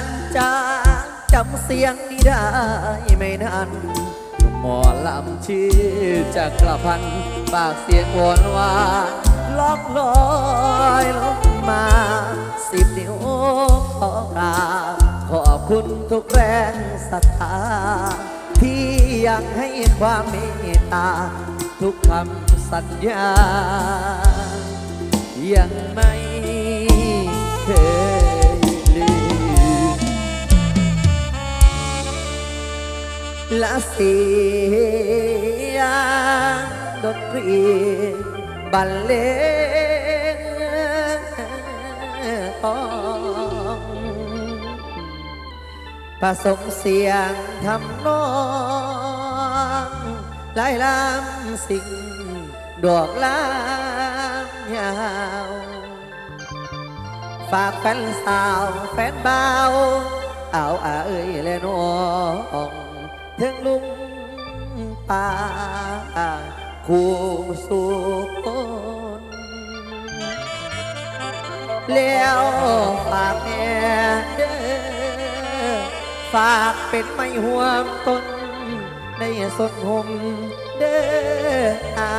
นจะจำเสียงนี้ได้ไม่นานหมอลำชื่อจักรพันปากเสียงหวานหวานล่องลอยลงมาสิบนิ้วขอกราบขอบคุณทุกแรงศรัทธา ที่ยังให้ความเมตตา ทุกคำสัญญา ยังไม่เคย และเสียงดนตรีบรรเลงของผสมเสียงทำนองลายลำสิ่งดอกลางยาวฝากแฟนสาวแฟนเบาเอาอาเอ้ยและน้อง ถึงลุงป่าคู่สุคนแล้วฝากแม่เด้อฝากเป็นไม่ห่วงตนในสนหมเด้ออา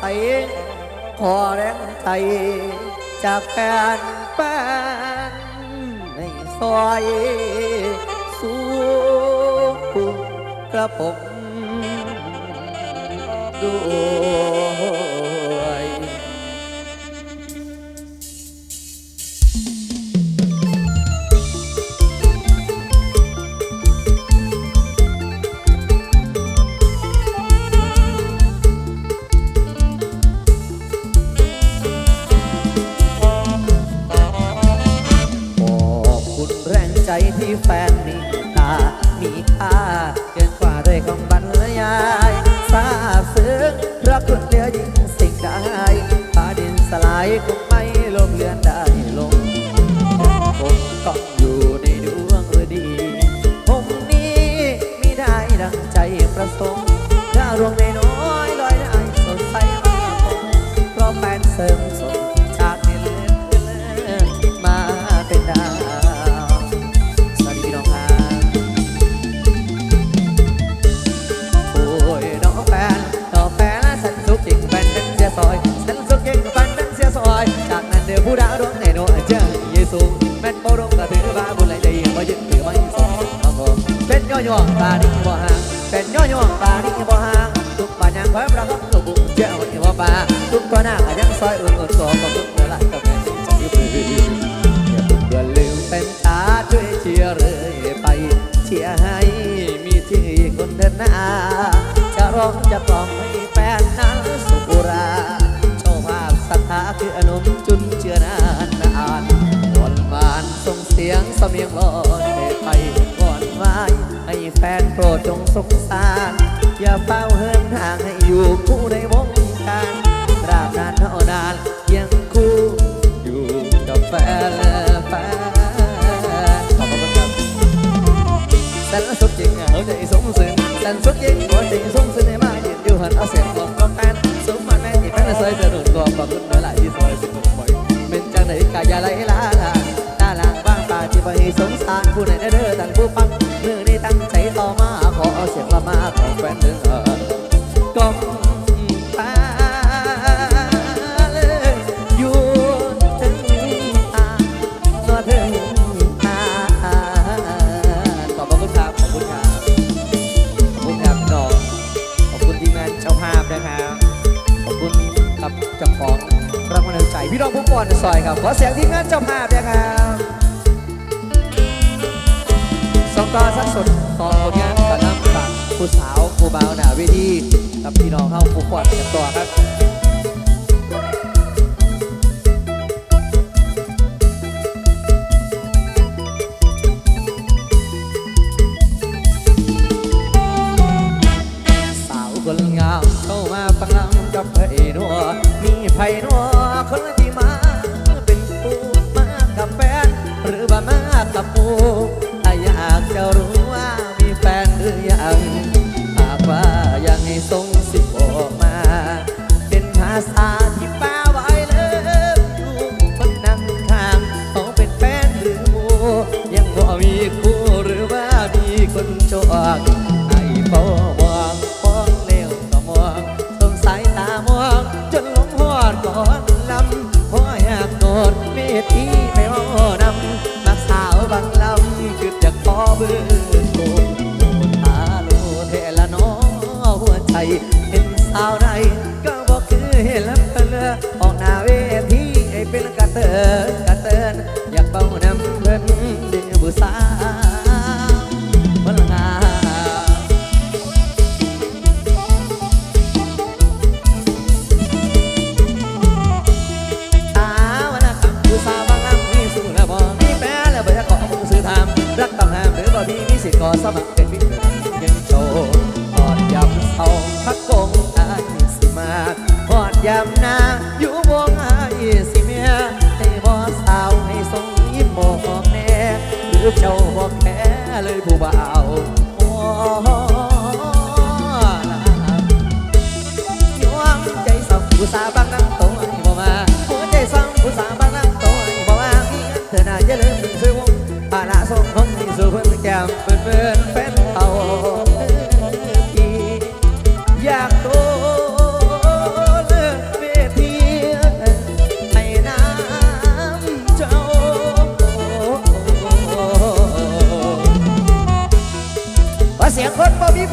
ศัยขอแรงใจจากแฟนแฟนในซอยสู่ กระผมด้วยขอบคุณแรงใจที่แฟนมีตามีค่าเกิน ยของบรรยายซาบซึ้งรักคุณเหลือยิ่งสิ่งใดป่าดินสลายคงไม่ลบเลือนได้ จะกล่อมให้แฟนนั้นสุขราโชภาพศรัทธาคืออนุมจุนเชื่อนานนานวอนวานส่งเสียงสำเนียงลอยไปก่อนไว้ให้แฟนโปรดจงสงสาร อย่าเฝ้าเหินห่างให้อยู่คู่ในวงการตราบนานเท่านานยังคู่อยู่กับแฟนแฟนขอบคุณครับแต่ละสุดจริงหัวใจสงสึนแต่สุดจริงหัวใจสง สงสารผู้ใดเด้อต่างผู้ฟัง คู่หรือว่ามีคนจอกไอ้เฝ้ามองมองเลี้ยวก็มองต้องสายตามอง จนหลงหอดก่อนลำหัวอยากโดดเมตีไม่ว่านำมาสาวบางลำคือยากพ่อเบื่อโกนตาลูเทลน้อหัวใจเป็นสาวใดก็บอกคือเห็นแล้วเป็นออกหน้าเวทีเป็นกระเตินกระเตินอยากเป่าน้ำเพิ่นเดือบุษา เจ้าบอกแค่เลยผู้บ่าว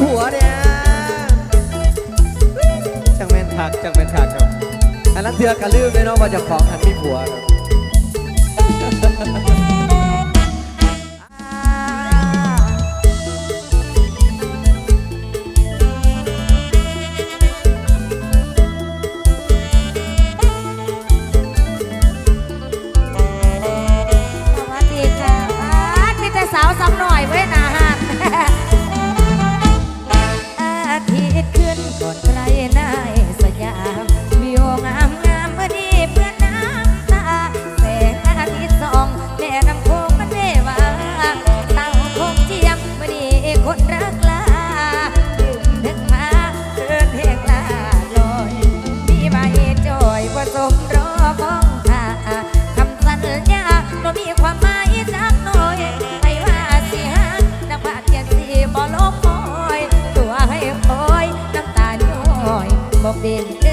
ผัวเนี่ยจังแม่นทักจังแม่นทักครับอันนั้นเจอกระลืมเลยเนาะว่าจะของอันมีผัวครับ been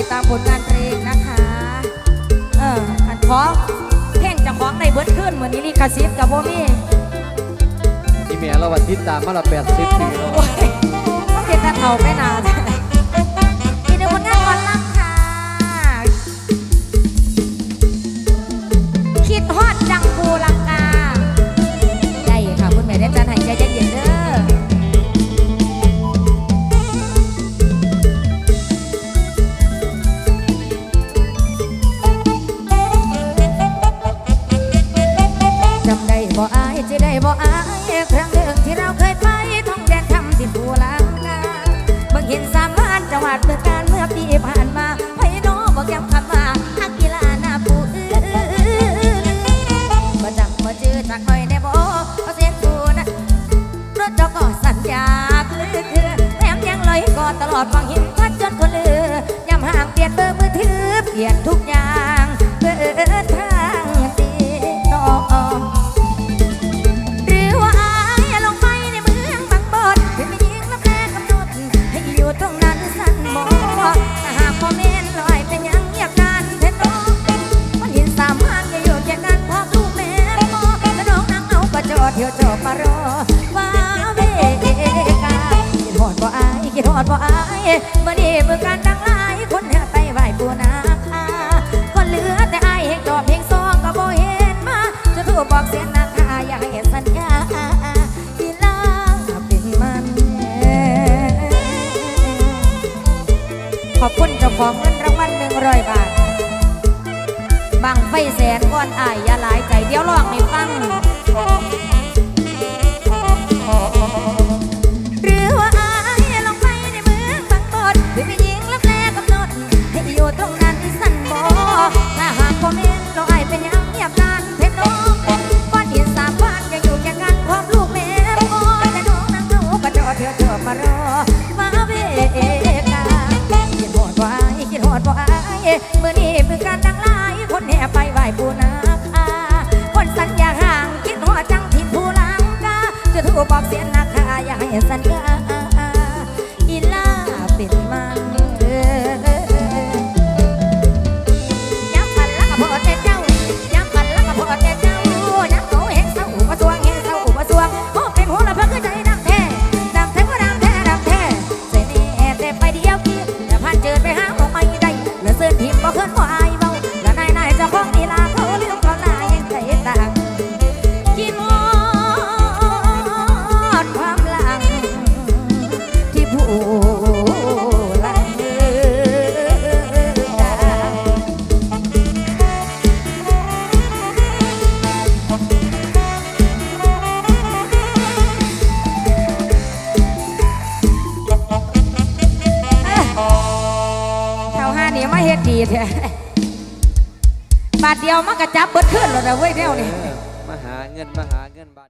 ติดตามผลงานเพลงนะคะ เออขันของเพลงจะของในเบิร์ดขึ้นเหมือนนี้ลิคาซิฟกับโบมี่ที่เมียเราวันที่ตามมาละแปดสิบปีแล้วเขีงเห็นตาเท่าไม่นาน ที่จอบมารอว้าเวกาคิดหอดบ่อายคิดหอดบ่อายมื่อนี้มือการดังหลายคนเหืไปไหวปูนาคนเหลือแต่อายเฮงดอบเฮงซองก็บ่เห็นมาจะถูกบอกเสียนาคาอยากเห็นสัญญาอีลาเป็นมันขอบคุณเจ้าของเงินรางวัลหนึ่งร้อยบาทบางไฟแสนก้อนอายอย่าหลายใจเดี๋ยวลองให้ฟัง ผู้บอกเสียนักหาอย่าให้สัญญาับเบิดขึ้นแล้วนะเว้ยแนวนี่ มาหาเงินมาหาเงินบาท